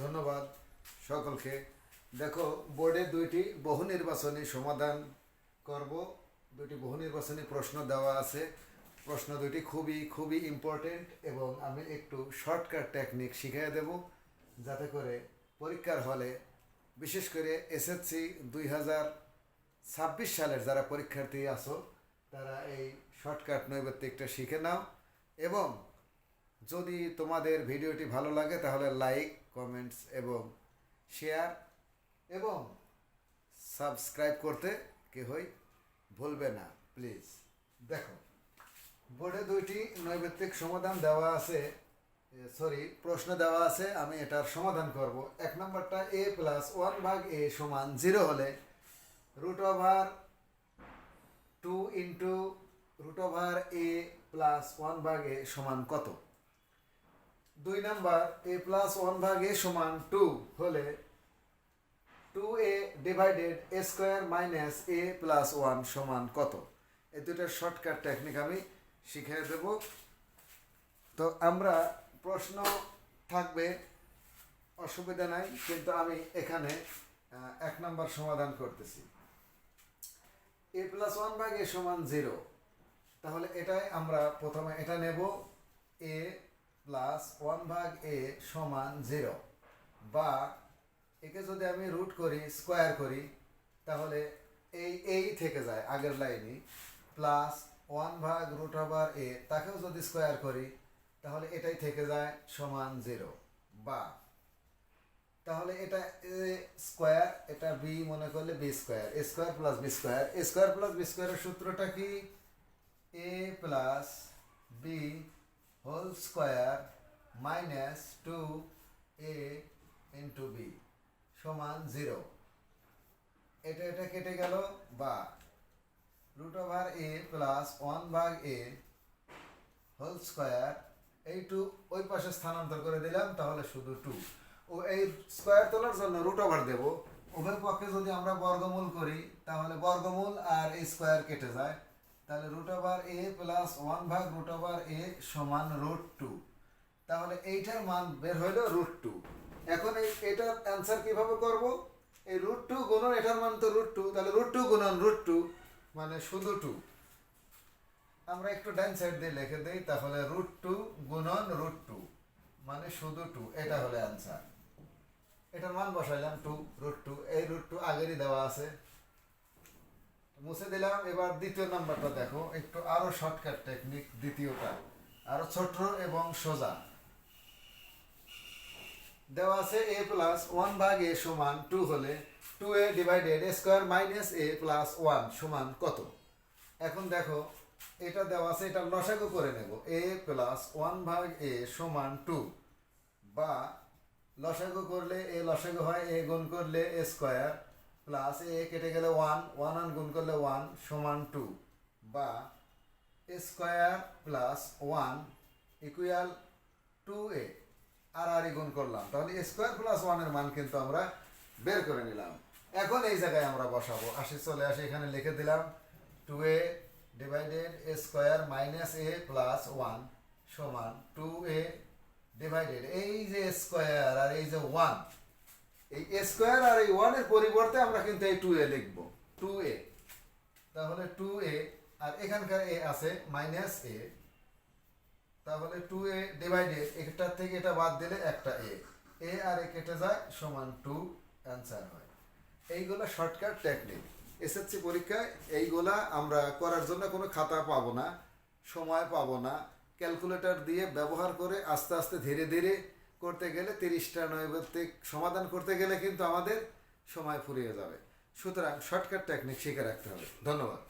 ধন্যবাদ সকলকে। দেখো, বোর্ডে দুইটি বহু নির্বাচনী সমাধান করব। দুটি বহু নির্বাচনী প্রশ্ন দেওয়া আছে। প্রশ্ন দুটি খুবই খুবই ইম্পর্টেন্ট এবং আমি একটু শর্টকাট টেকনিক শিখিয়ে দেব যাতে করে পরীক্ষার হলে, বিশেষ করে এসএসসি দুই হাজার ছাব্বিশ সালের যারা পরীক্ষার্থী আছো, তারা এই শর্টকাট নৈবেত্তিকটা শিখে নাও। এবং যদি তোমাদের ভিডিওটি ভালো লাগে, তাহলে লাইক কমেন্টস এবং শেয়ার এবং সাবস্ক্রাইব করতে কেহই ভুলবে না প্লিজ দেখো, বোর্ডে দুইটি নৈবেত্তিক সমাধান দেওয়া আছে সরি প্রশ্ন দেওয়া আছে, আমি এটার সমাধান করব। এক নম্বরটা এ প্লাস ওয়ান ভাগ এ সমান জিরো হলে root over two into root over a plus one ভাগ এ সমান কত? দুই নাম্বার এ প্লাস ওয়ান ভাগ এ সমান টু হলে two a divided a square minus a plus one সমান কত? এই দুটার শর্টকাট টেকনিক আমি শিখিয়ে দেব। তো আমরা প্রশ্ন থাকবে, অসুবিধা নাই, কিন্তু আমি এখানে এক নম্বর সমাধান করতেছি। এ প্লাস ওয়ান ভাগ এ সমান জিরো তাহলে এটাই আমরা প্রথমে, এটা নেব এ প্লাস ওয়ান ভাগ এ সমান জিরো বা একে যদি আমি রুট করি স্কোয়ার করি, তাহলে এই এই থেকে যায়, আগের লাইনে প্লাস ওয়ান ভাগ রুট ওভার এ তাকেও যদি স্কোয়ার করি, তাহলে এটাই থেকে যায় সমান জিরো বা তাহলে এটা এ স্কোয়ার এটা বি মনে করলে b square a square plus b square square plus b স্কোয়ারের সূত্রটা কি? A plus b square minus two a into b সমান জিরো এটা এটা কেটে গেল বা root over a plus one ভাগ এ হোল স্কোয়ার এই টু ওই পাশে স্থানান্তর করে দিলাম, তাহলে শুধু টু ও এই স্কোয়ার তোলার জন্য রুট ওভার দেব। উভয় পক্ষে যদি আমরা বর্গমূল করি, তাহলে বর্গমূল আর এই স্কোয়ার কেটে যায়। তাহলে root over a plus one ভাগ রুট ওভার এ সমান রুট টু তাহলে এইটার মান বের হইল রুট টু এখন এই এটার অ্যান্সার কীভাবে করব? এই রুট টু গুণন এটার মান তো রুট টু তাহলে রুট টু গুণন রুট টু মানে শুধু টু আমরা একটু ডান সাইড দিয়ে লিখে দিই, তাহলে রুট টু গুণন রুট টু মানে শুধু টু এটা হলো অ্যান্সার এটার মান বসাইলাম টু রুট টু এই রুট টু আগেরই দেওয়া আছে। মুছে দিলাম, এবার দ্বিতীয় নাম্বারটা দেখো। একটু আরও শর্টকাট টেকনিক দ্বিতীয়টা। আরও ছোট এবং সোজা। দেওয়া আছে এ প্লাস ওয়ান ভাগ এ সমান টু হলে two a divided square minus a plus one সমান কত? এখন দেখো, এটা দেওয়া আছে, এটা লসাগু করে নেব। এ প্লাস ওয়ান ভাগ এ সমান টু বা লসাগু করলে এ লসাগু হয় এ গুণ করলে এ স্কোয়ার প্লাস এ কেটে গেলে ওয়ান ওয়ান ওয়ান গুণ করলে ওয়ান সমান টু বা a square plus one equal two a আর আর গুণ করলাম। তাহলে স্কোয়ার প্লাস ওয়ানের মান কিন্তু আমরা বের করে নিলাম। এখন এই জায়গায় আমরা বসাবো। আসি, চলে আসি, এখানে লিখে দিলাম two a divided a square minus a plus one সমান টু এ ডিভাইডেড এই যে স্কোয়ার আর এই যে ওয়ান এই এ স্কোয়ার আর এই ওয়ানের পরিবর্তে আমরা কিন্তু এই টু এ লিখব। টু এ তাহলে টু এ আর এখানকার এ আছে মাইনাস এ তাহলে টু এ ডিভাইডেড একটার থেকে এটা বাদ দিলে একটা এ এ আর এ কেটে যায় সমান টু অ্যান্সার হয়। এইগুলো শর্টকাট টেকনিক এসএসসি পরীক্ষায় এইগুলা আমরা করার জন্য কোনো খাতা পাবো না, সময় পাবো না। ক্যালকুলেটর দিয়ে ব্যবহার করে আস্তে আস্তে ধীরে ধীরে করতে গেলে তিরিশটা নৈবত্তিক সমাধান করতে গেলে কিন্তু আমাদের সময় ফুরিয়ে যাবে। সুতরাং শর্টকাট টেকনিক শিখে রাখতে হবে। ধন্যবাদ।